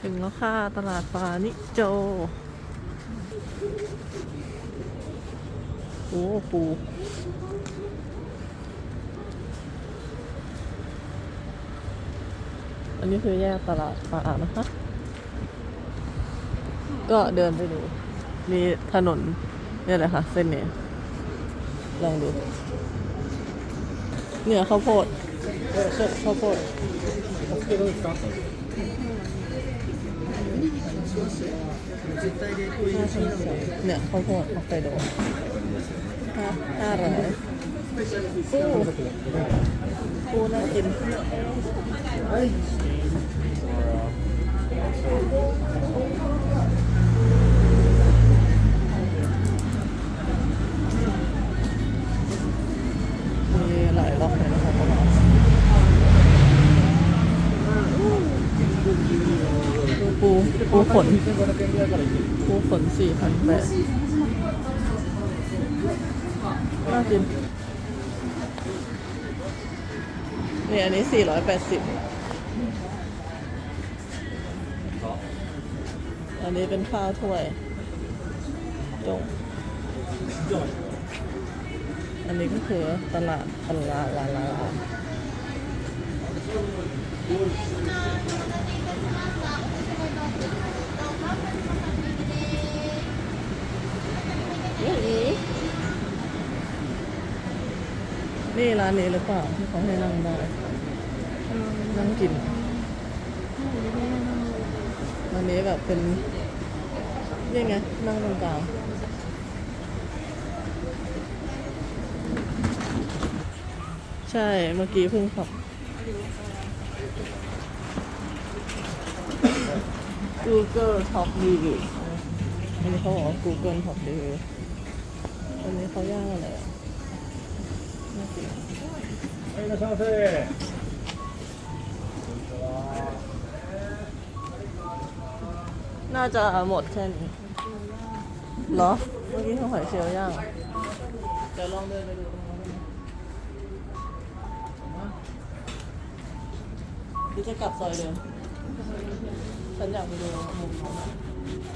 ถึงแล้วค่ะ ตลาดปลานิโจ โอ้ปูอันนี้คือแยกตลาดปลานะคะ ก็เดินไปดู มีถนนเนี่ยแหละค่ะ เส้นนี้ลองดู เนี่ยข้าวโพดเออข้าวโพด เนี่ยข้าวโพดฮอกไกโดห้าห้าร้อยปูปูน่ากินมี ปูปูขนปูฝนสี่พันแปดน่ากินนี่อันนี้สี่ร้อยแปดสิบอันนี้เป็นข้าวถ้วยจงอันนี้ก็คือตลาดตลาดลาลาลา นี่ร้านนี้หรือเปล่าที่เขาให้นั่งได้นั่งกินร้านนี้แบบเป็นยังไงนั่งตรงกลางใช่เมื่อกี้เพิ่งขับ Google Top Review อันนี้เขาบอกว่า Google Top Review อันนี้เขาย่างอะไรอะ はい、いらっしゃいませ。 น่าจะหมดแค่นี้เหรอ เมื่อกี้เขาหอยเชลล์ย่างเดี๋ยวลองเดินไปดูตรงนั้นหรือจะกลับซอยเดิม ฉันอยากไปดูมุมนั้นอะ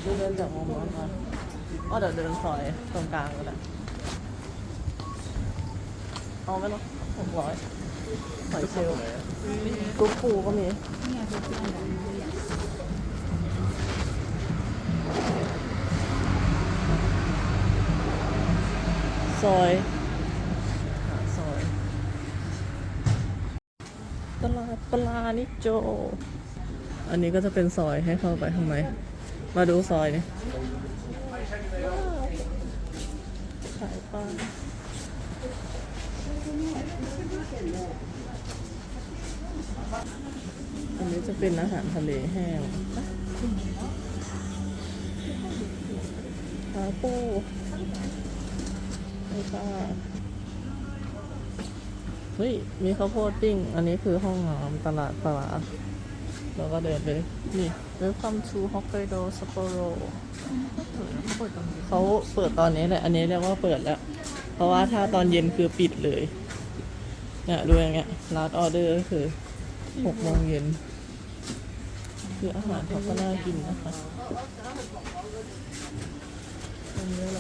ดูเดินจากมุมนั้นมาอ๋อเดี๋ยวเดินซอยตรงกลางก็ได้ เอาไหมล่ะหกร้อยหอยเชลล์กุ๊กปูก็มีซอยหาซอยตลาดปลานิโจ อันนี้ก็จะเป็นซอยให้เข้าไปทำไมมาดูซอยนี่ขายปลา อันนี้จะเป็นอาหารทะเลแห้งปลาปูแล้วก็เฮ้ย มีข้าวโพดปิ้ง อันนี้คือห้องน้ำตลาดปลาเราก็เดินไป นี่ Welcome to Hokkaido Sapporo เขาเปิดตอนนี้แหละ อันนี้เรียกว่าเปิดแล้ว เพราะว่าถ้าตอนเย็นคือปิดเลย เนี่ยดูอย่างเงี้ย last order ก็คือหกโมงเย็น คืออาหารเขาก็น่ากินนะคะอันนี้อะไร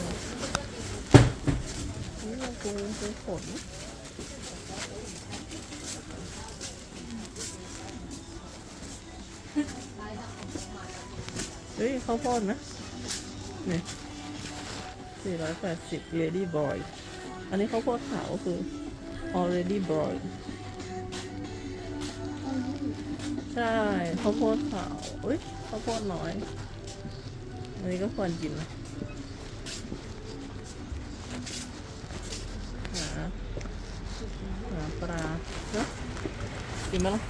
นี่มันปูปูขนเฮ้ยข้าวโพดนะนี่สี่ร้อยแปดสิบ ready boy อันนี้ข้าวโพดขาวคือ already boiled ใช่ข้าวโพดขาวเอ้ยข้าวโพดน้อย อันนี้ก็ควรกินนะหาหาปลาเนอะกินไหมล่ะ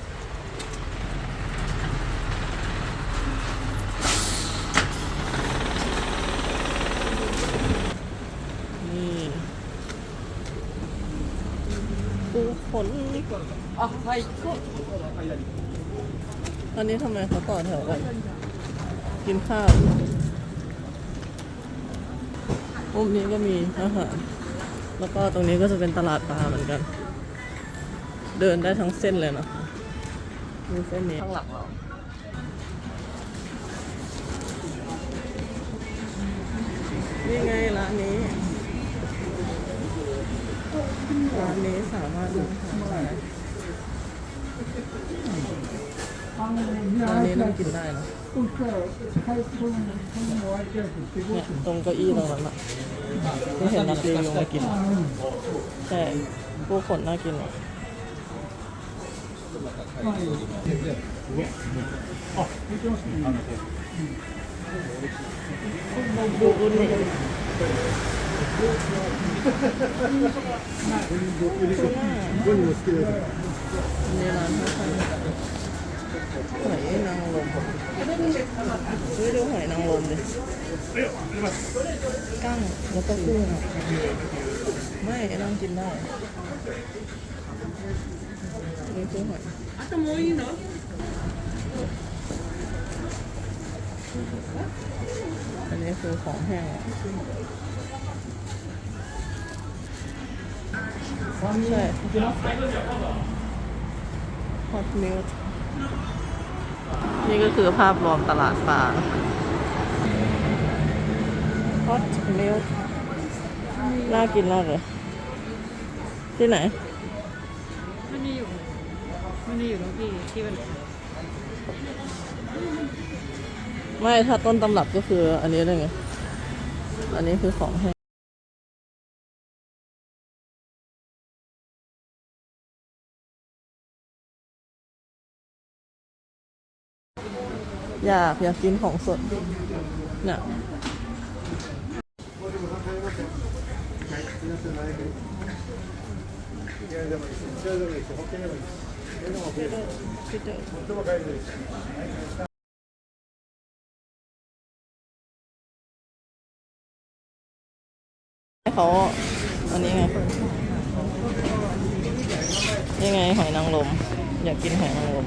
อันนี้ทำไมเขาต่อแถวกัน กินข้าวมุมนี้ก็มีอาหารแล้วก็ตรงนี้ก็จะเป็นตลาดปลาเหมือนกัน เดินได้ทั้งเส้นเลยนะะมีเส้นนี้ข้างหลังเรานี่ไงร้านนี้ร้านนี้สามารถดูได้ ตรงเก้าอี้ตรงนั้นอะที่เห็นนักรีวิวมากินอะใช่ผู้คนน่ากินอะดูอุ่นนี่นี่ร้านเขาใหอยนางรมเฮ้ยดูหอยนางรมดิกั้งแล้วก็กุ้งอะไม่นั่งกินได้นี่คือหอยอะมยเนาะอันนี้คือของแห้งใช่ฮอตมิล นี่ก็คือภาพรวมตลาดปลาฮอตมิลน่ากินมากเลย ที่ไหน มันมีอยู่ มันมีอยู่ตรงที่ที่มันไม่ถ้าต้นตำรับก็คืออันนี้เลยไง อันนี้คือของแห้ง อยากอยากกินของสดเนี่ยเขาอันนี้ไงนี่ไงหอยนางรมอยากกินหอยนางรม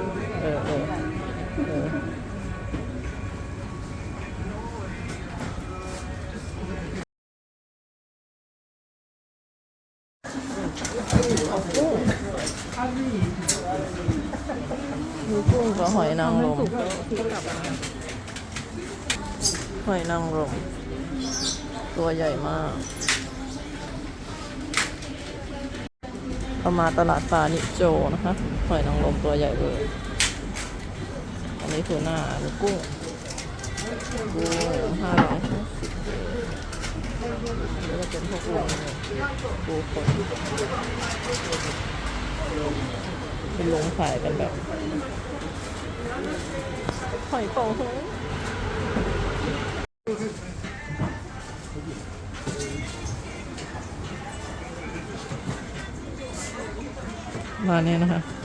มีกุ้งกับหอยนางรมหอยนางรมตัวใหญ่มากเอามาตลาดปลานิโจนะคะหอยนางรมตัวใหญ่เลย อันนี้คือหน้าอันนี้กุ้งกุ้งห้าร้อยห้าสิบแล้วก็เป็นพวกกุ้งเนี่ยปูคน เป็นลงขายกันแบบหอยโป๋งมาเนี่ยนะคะ